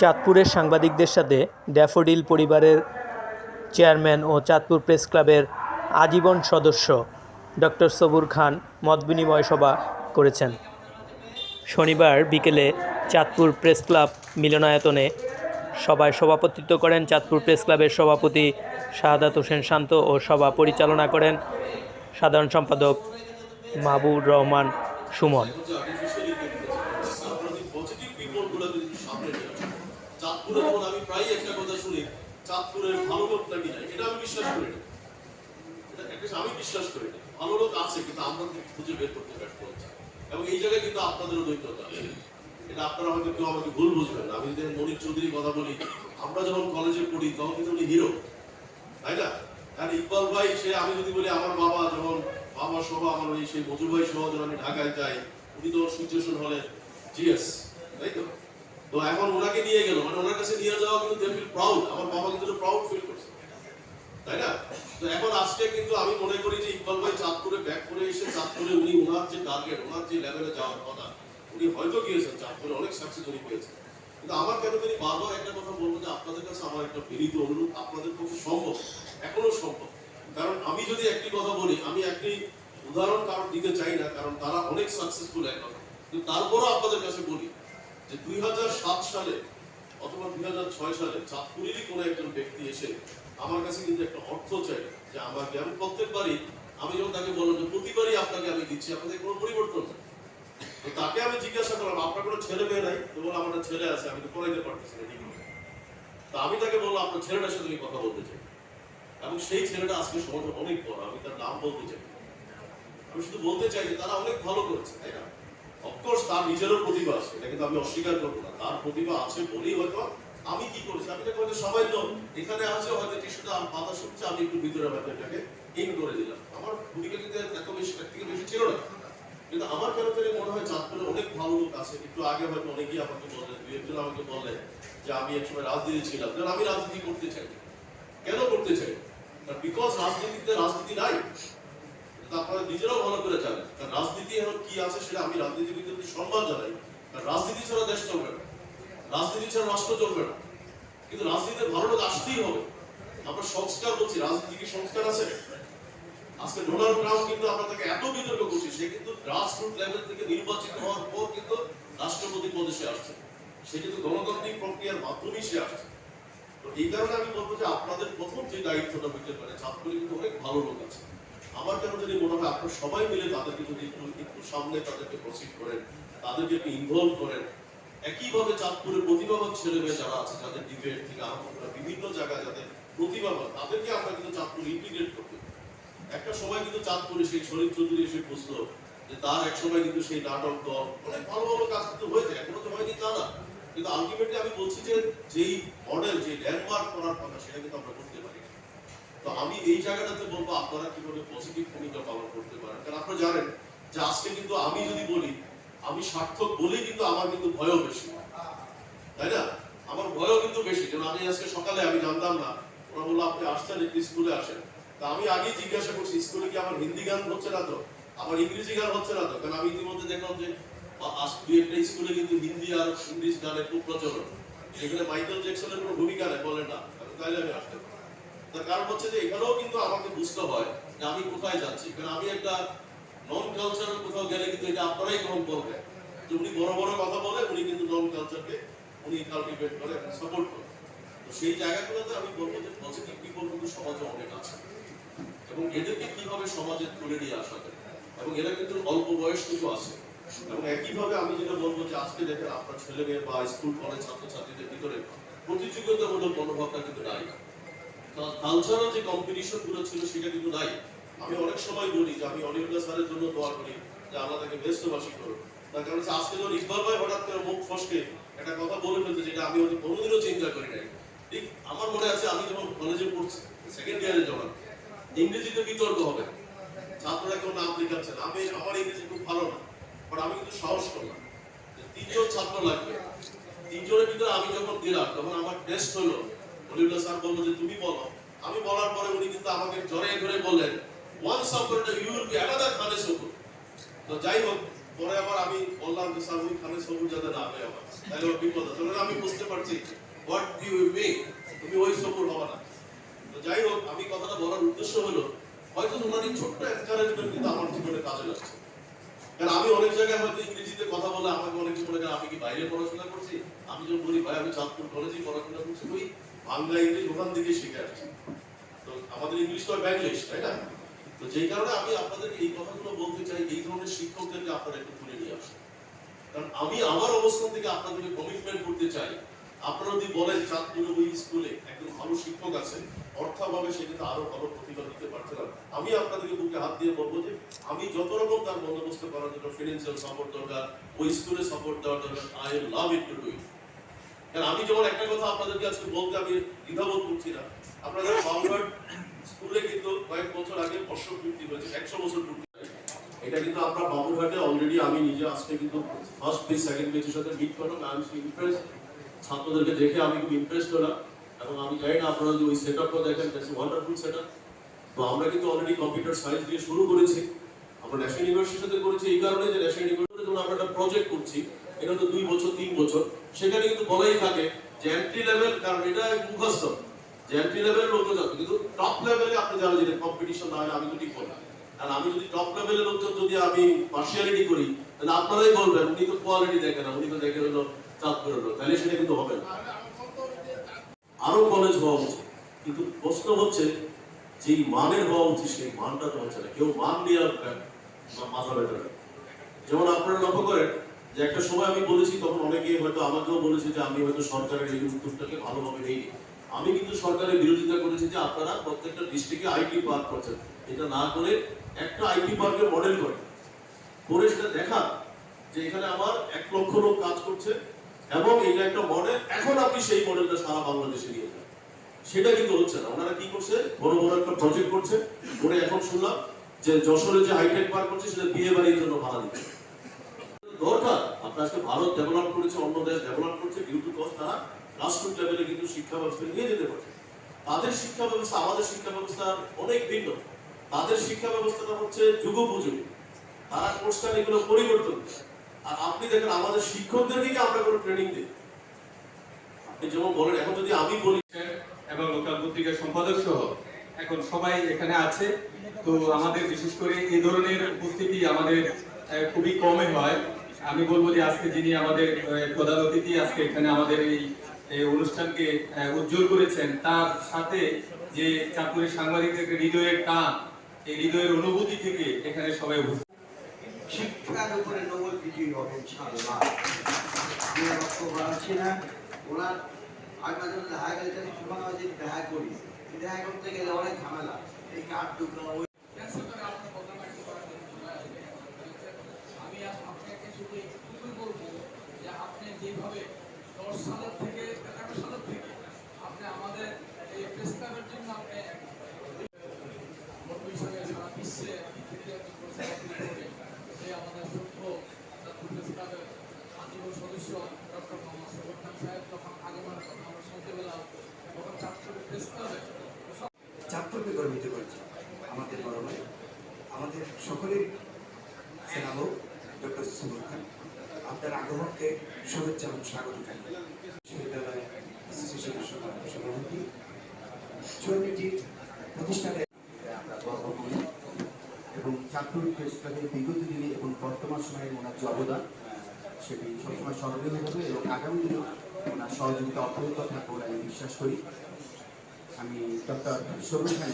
চাঁদপুরের সাংবাদিকদের সাথে ড্যাফোডিল পরিবারের চেয়ারম্যান ও চাঁদপুর প্রেস ক্লাবের আজীবন সদস্য ডক্টর সবুর খান মতবিনিময় সভা করেছেন। শনিবার বিকেলে চাঁদপুর প্রেস ক্লাব মিলনায়তনে সভায় সভাপতিত্ব করেন চাঁদপুর প্রেস ক্লাবের সভাপতি শাহাদাত হোসেন শান্ত ও সভা পরিচালনা করেন সাধারণ সম্পাদক মাহবুব রহমান সুমন আপনাদের পজিটিভ রিপোর্টগুলো যদি সামনে নিয়ে আসেন চাঁদপুরে যেমন আমি প্রায়ই একটা কথা শুনি চাঁদপুরের ভালো লোক নাকি নাই এটা আমি বিশ্বাস করি না। আমি বিশ্বাস করি না। ভালো লোক আছে, কিন্তু আমরা খুঁজে বের করতে ব্যর্থ হচ্ছি। এবং এই জায়গায় কিন্তু আপনাদেরও দৈত্যতা আছে। এটা আপনারা হয়তো কেউ আমাকে ভুল বুঝবেন না। আমি যদি মনির চৌধুরীর কথা বলি, আমরা যখন কলেজে পড়ি, তখন কিন্তু উনি হিরো তাই না? আর ইকবাল ভাই, সে আমি যদি বলি আমার বাবা, যখন বাবা সহ আমার সেই মজু ভাই সহ যখন আমি ঢাকায় যাই, উনি তো সিচুয়েশন হলে জিএস তাই তো? তো এখন ওনাকে নিয়ে গেল মানে ওনার কাছে নিয়ে যাওয়া কিন্তু দে ফিল প্রাউড আমার বাবা কিন্তু প্রাউড ফিল করছে। তাই না? তো এখন আজকে কিন্তু আমি মনে করি যে ইকবাল ভাই চাঁদপুরে ব্যাক করে এসে, চাঁদপুরে উনি ওনার যে টার্গেট ওনার যে লেভেলে যাওয়ার কথা, উনি হয়তো গিয়েছেন চাঁদপুরে, অনেক সাকসেস উনি পেয়েছেন। কিন্তু আমার কেন জানি বারবার একটা কথা বলব যে আপনাদের কাছে আমার একটা বিনীত অনুরোধ, আপনাদের পক্ষে সম্ভব, এখনও সম্ভব। কারণ আমি যদি একটি কথা বলি, আমি একটি উদাহরণ কারণ দিতে চাই না, কারণ তারা অনেক সাকসেসফুল এখন কিন্তু তারপরও আপনাদের কাছে বলি যে দুই হাজার সাত সালে অথবা দুই হাজার ছয় সালে চাঁদপুরেরই কোনো একজন ব্যক্তি এসে আমার কাছে কিন্তু একটা অর্থ চাই যে আমাকে আমি প্রত্যেকবারই, আমি যখন তাকে বললাম যে প্রতিবারই আপনাকে আমি দিচ্ছি, আপনাদের কোনো পরিবর্তন নেই। তো তাকে আমি জিজ্ঞাসা করলাম, আপনার কোনো ছেলে মেয়ে নাই? তো আমার ছেলে আছে, আমি তো পড়াইতে পারতেছি না তো আমি তাকে বললাম, আপনার ছেলেটার সাথে আমি কথা বলতে চাই। এবং সেই ছেলেটা আজকে সমাজে অনেক বড়, আমি তার নাম বলতে চাই। আমি শুধু বলতে চাই যে তারা অনেক ভালো করেছে, তাই না? অফকোর্স তার নিজেরও প্রতিভা আছে। এটা কিন্তু আমি অস্বীকার করব না। তার প্রতিভা আছে বলেই হয়তো আমি কি করেছি? আমি হয়তো সবাই লোক এখানে আছে, হয়তো টিস্যুটা পাতা শুনছে আমি একটু ভিতরে হয়তো এটাকে ইন করে দিলাম। আমার ভূমিকা কিন্তু এত বেশি এর থেকে বেশি ছিল না। কিন্তু আমার কেন জানি মনে হয় চাঁদপুরে অনেক ভালো লোক আছে। একটু আগে হয়তো অনেকেই আমাকে বললেন দুই একজন আমাকে বললেন যে, আমি একসময় রাজনীতি ছিলাম। কারণ আমি রাজনীতি করতে চাই। কেন করতে চাই? বিকজ রাজনীতিতে রাজনীতি নাই আপনারা নিজেরাও ভালো করে জানেন, কারণ রাজনীতি এখন কি আছে সেটা আমি রাজনীতিবিদদের সম্মান জানাই, কারণ রাজনীতি ছাড়া দেশ চলবে না, রাজনীতি ছাড়া রাষ্ট্র চলবে না, কিন্তু রাজনীতিতে ভালো লোক আসতেই হবে। আমরা সংস্কার বলছি রাজনীতি কি সংস্কার আছে? আজকে ডোনাল্ড ট্রাম্প কিন্তু আমরা তাকে এত বিতর্ক করছি, সে কিন্তু গ্রাসরুট লেভেল থেকে নির্বাচিত হওয়ার পর কিন্তু রাষ্ট্রপতি পদে সে আসছে। সে কিন্তু গণতান্ত্রিক প্রক্রিয়ার মাধ্যমেই সে আসছে। তো এই কারণে আমি বলব যে আপনাদের প্রথম যে দায়িত্বটা হইতে পারে চাঁদপুরে কিন্তু অনেক ভালো লোক আছে। আমার কেন যদি মনে হয় আপনারা সবাই মিলে তাদেরকে যদি একটু সামনে তাদেরকে প্রসিড করেন, তাদেরকে একটু ইনভলভ করেন, একইভাবে চাঁদপুরের প্রতিভাবান ছেলে মেয়ে যারা আছে, যাদের ডিবেট থেকে আরম্ভ করে বিভিন্ন জায়গায় যাদের প্রতিভাবান, তাদেরকে আমরা কিন্তু চাঁদপুরে ইন্টিগ্রেট করতে। একটা সময় কিন্তু চাঁদপুরে সেই শরীর চৌধুরী এসে বুঝলো যে তার এক সময় কিন্তু সেই নাটক দল, অনেক ভালো ভালো কাজ কিন্তু হয়েছে, এখনও তো হয়নি তা না কিন্তু আলটিমেটলি আমি বলছি যে, যেই মডেল যে ল্যান্ডমার্ক করার কথা, সেটা কিন্তু আমরা করতে পারি। তো আমি এই জায়গাটাতে বলব, আপনারা কীভাবে পজিটিভ ভূমিকা পালন করতে পারেন? কারণ আপনারা জানেন যে আজকে কিন্তু আমি যদি বলি, আমি সার্থক বলেই কিন্তু আমার কিন্তু ভয়ও বেশি। তাই না? আমার ভয়ও কিন্তু বেশি। যেন আমি আজকে সকালে, আমি জানতাম না, ওরা বলল, আপনি আসছেন, একটু স্কুলে আসেন। তা আমি আগেই জিজ্ঞাসা করছি, স্কুলে কি আমার হিন্দি গান হচ্ছে না তো? আমার ইংরেজি গান হচ্ছে না তো? কারণ আমি ইতিমধ্যে দেখলাম যে দুই একটা স্কুলে কিন্তু হিন্দি আর ইংলিশ গানের খুব প্রচলন। এখানে মাইকেল জ্যাকসনের কোনো ভূমিকা নেই বলেন না। তাইলে আমি আসতে পারি। তার কারণ হচ্ছে যে এখানেও কিন্তু আমাকে বুঝতে হয় যে আমি কোথায় যাচ্ছি। কারণ আমি একটা নন কালচারাল কোথাও গেলে কিন্তু এটা আপনারাই গ্রহণ যে উনি বড় বড় কথা বলে, উনি কিন্তু নন কালচারকে উনি কাল্টিভেট করে সাপোর্ট করে। তো সেই জায়গাগুলোতে আমি বলব যে পজিটিভ পিপল কিন্তু সমাজে অনেক আছে। এবং এদেরকে কীভাবে সমাজে তুলে নিয়ে আসা যায়? এবং এরা কিন্তু অল্প বয়স কিন্তু আছে। এবং একইভাবে আমি যেটা বলব যে আজকে দেখেন আপনার ছেলে মেয়ে বা স্কুল কলেজ ছাত্রছাত্রীদের ভিতরে প্রতিযোগিতামূলক মনোভাবটা কিন্তু নাই। কালচারাল যে কম্পিটিশনগুলো ছিল সেটা কিন্তু নাই। আমি অনেক সময় বলি যে আমি অনির্বাণ স্যারের জন্য দোয়া করি যে আল্লাহ তাকে ব্যস্তবাসী করুন তার কারণ হচ্ছে আজকে যখন ইকবাল ভাই হঠাৎ করে মুখ ফসকে, একটা কথা বলে ফেলতে যেটা আমি হয়তো কোনোদিনও চিন্তা করি নাই। ঠিক আমার মনে আছে আমি যখন কলেজে পড়ছি সেকেন্ড ইয়ারে যখন, ইংরেজিতে বিতর্ক হবে। ছাত্ররা কেউ নাম লেখাচ্ছে আমি আমার ইংরেজি খুব ভালো না বাট আমি কিন্তু সাহস করলাম তিনজন ছাত্র লাগবে। তিনজনের ভিতরে আমি যখন দিলাম, তখন আমার টেস্ট হলো। অলিউল্লাহ স্যার বলল যে, তুমি বলো। আমি বলার পরে উনি কিন্তু আমাকে জড়িয়ে ধরে বললেন once after you will be another খানে সুকুর তো যাই হোক, পরে আবার আমি বললাম যে, স্যার, উনি খানে সবুজ যাতে না হবে আবার তাহলে বিপদ আছে। আমি বুঝতে পারছি। হোয়াট ডু ইউ মিন তুমি ওই সবুজ হবে না। তো যাই হোক, আমি কথাটা বলার উদ্দেশ্য হলো, হয়তো তোমার এই ছোট্ট এনকারেজমেন্ট কিন্তু আমার জীবনে কাজে লাগছে। কারণ আমি অনেক জায়গায় হয়তো ইংরেজিতে কথা বলে আমাকে অনেকে মনে করেন আমি কি বাইরে পড়াশোনা করছি? আমি যখন বলি, ভাই, আমি চাঁদপুর কলেজে পড়াশোনা করছি। ওই বাংলা ইংলিশ ওখান থেকে শিখে আসছি তো আমাদের ইংলিশ তো ব্যাংলিশ তাই না? তো যেই কারণে আমি আপনাদেরকে এই কথাগুলো বলতে চাই, এই ধরনের শিক্ষকদেরকে আপনারা একটু তুলে নিয়ে আসেন। কারণ আমি আমার অবস্থান থেকে আপনাদেরকে কমিটমেন্ট করতে চাই। আপনারা যদি বলেন চাঁদপুর ওই স্কুলে একজন ভালো শিক্ষক আছে অর্থাভাবে সে কিন্তু আরও ভালো প্রতিভা দিতে পারছে না আমি আপনাদেরকে বুকে হাত দিয়ে বলব যে, আমি যত রকম তার বন্দোবস্ত করার জন্য ফিনান্সিয়াল সাপোর্ট দরকার, ওই স্কুলে সাপোর্ট দেওয়ার দরকার I love it to do it কারণ আমি যেমন একটা কথা আপনাদেরকে আজকে বলতে, আমি দ্বিধাবোধ করছি না। আপনাদের বাউন্ডার্ড স্কুলে কিন্তু কয়েক বছর আগে বর্ষ পূর্তি হয়েছে, একশো বছর পূর্তি এটা কিন্তু আমরা বাবুঘাটে অলরেডি আমি নিজে আজকে কিন্তু ফার্স্ট পেজ সেকেন্ড পেজের সাথে মিট করলাম। আই এম ইমপ্রেস ছাত্রদেরকে দেখে আমি খুব ইমপ্রেস হলাম। এবং আমি জানি না আপনারা যদি ওই সেট আপটা দেখেন দ্যাটস ওয়ান্ডারফুল সেট আপ তো আমরা কিন্তু অলরেডি কম্পিউটার সায়েন্স দিয়ে শুরু করেছি। আমরা ন্যাশনাল ইউনিভার্সিটির সাথে করেছি এই কারণে যে ন্যাশনাল ইউনিভার্সিটিতে যখন আমরা একটা প্রজেক্ট করছি এটা তো দুই বছর, তিন বছর। সেখানে কিন্তু বলাই থাকে যে এন্ট্রি লেভেল কারণ এটা মুখস্থ। যে এন্ট্রি লেভেলের লোকজন যাবে কিন্তু টপ লেভেলে আপনি জানেন যে কম্পিটিশন না হয় আমি তো ঠিক আর আমি যদি টপ লেভেলের লোকজন যদি আমি পার্সিয়ালিটি করি, তাহলে আপনারাই বলবেন, উনি তো কোয়ালিটি দেখেন না, উনি তো দেখেন হলো চাঁদপুরের লোক তাহলে সেটা কিন্তু হবে না। আরও কলেজ হওয়া উচিত। কিন্তু প্রশ্ন হচ্ছে, যেই মানের হওয়া উচিত, সেই মানটা তো হচ্ছে না কেউ মান নিয়ে মাথা ব্যথা যেমন আপনারা লক্ষ্য করেন যে একটা সময় আমি বলেছি, তখন অনেকে হয়তো আমাকেও বলেছে যে আমি হয়তো সরকারের এই উদ্যোগটাকে ভালোভাবে নেইনি। আমি কিন্তু সরকারের বিরোধিতা করেছি যে আপনারা প্রত্যেকটা ডিস্ট্রিক্টে আইটি পার্ক করছেন। এটা না করে একটা আইটি পার্কের মডেল করেন করে। সেটা দেখা যে এখানে আমার এক লক্ষ লোক কাজ করছে এবং এটা একটা মডেল এখন আপনি সেই মডেলটা সারা বাংলাদেশে নিয়ে যান। সেটা কিন্তু হচ্ছে না। ওনারা কি করছে? বড় বড় একটা প্রজেক্ট করছে। করে এখন শুনলাম যে যশোরে যে হাইটেক পার্ক করছে, সেটা বিয়ে বাড়ির জন্য ভাড়া দিচ্ছে। দরকার। আপনার আজকে ভারত ডেভেলপ করেছে, অন্য দেশ ডেভেলপ করছে ডিউ তারা রাষ্ট্র লেভেলে কিন্তু শিক্ষা ব্যবস্থা নিয়ে যেতে পারছে। তাদের শিক্ষা ব্যবস্থা, আমাদের শিক্ষা ব্যবস্থা অনেক ভিন্ন। তাদের শিক্ষা ব্যবস্থাটা হচ্ছে যুগোপযোগী। তারা কোর্স এগুলো পরিবর্তন আর আপনি দেখেন, আমাদের শিক্ষকদেরকে আমরা কোনো ট্রেনিং দিই? আপনি যেমন বলেন, এখন যদি আমি বলি এবং লোকাল পত্রিকার সম্পাদক সহ এখন সবাই এখানে আছে। তো আমাদের বিশেষ করে এই ধরনের উপস্থিতি আমাদের খুবই কমই হয়। আমি বলব যে আজকে যিনি আমাদের প্রধান অতিথি আজকে এখানে আমাদের এই অনুষ্ঠানকে উজ্জ্বল করেছেন, তার সাথে যে চাঁদপুরের সাংবাদিকদের হৃদয়ের টান, এই হৃদয়ের অনুভূতি থেকে এখানে সবাই উপস্থিত। শিক্ষার উপরে নোবেল বিজয়ী হবে ইনশাআল্লাহ আমি না, ওনার আগে মাঝে দেখা গেলে দেখা করি। দেখা করতে গেলে অনেক ঝামেলা। এই কাঠ টুকরা ওই আমি আজ আপনাকে শুধু একটুকুই বলব যে আপনি যেভাবে দশ সালের থেকে এগারো সালের থেকে আপনি আমাদের এই প্রেস ক্লাবের জন্য আপনি নব্বই সালে সারা বিশ্বে থেকে আপনি প্রচারণা করে যে আমাদের সূক্ষ্ম প্রেস ক্লাবের আজীবন সদস্য ডক্টর মোহাম্মদ সবর খান সাহেব যখন আগমন কথা আমরা শুনতে পেলাম তখন চাঁদপুরের প্রেস ক্লাবে চাঁদপুরকে গর্বিত করেছে আমাদের বড় ভাই আমাদের সকলের সেনাবক ডক্টর সুবর খান আপনার আগমনকে শুভেচ্ছা এবং স্বাগত জানাই। বিশ্ববিদ্যালয় অ্যাসোসিয়েশনের সভা- সভাপতি আমরা এবং চাঁদপুর প্রেস বিগত দিনে এবং বর্তমান সময়ে ওনার যে অবদান, সেটি সবসময় স্মরণীয় হবে এবং আগামী দিনেও ওনার সহযোগিতা অব্যাহত থাকবে আমি বিশ্বাস করি। আমি ডক্টর সবুজ খান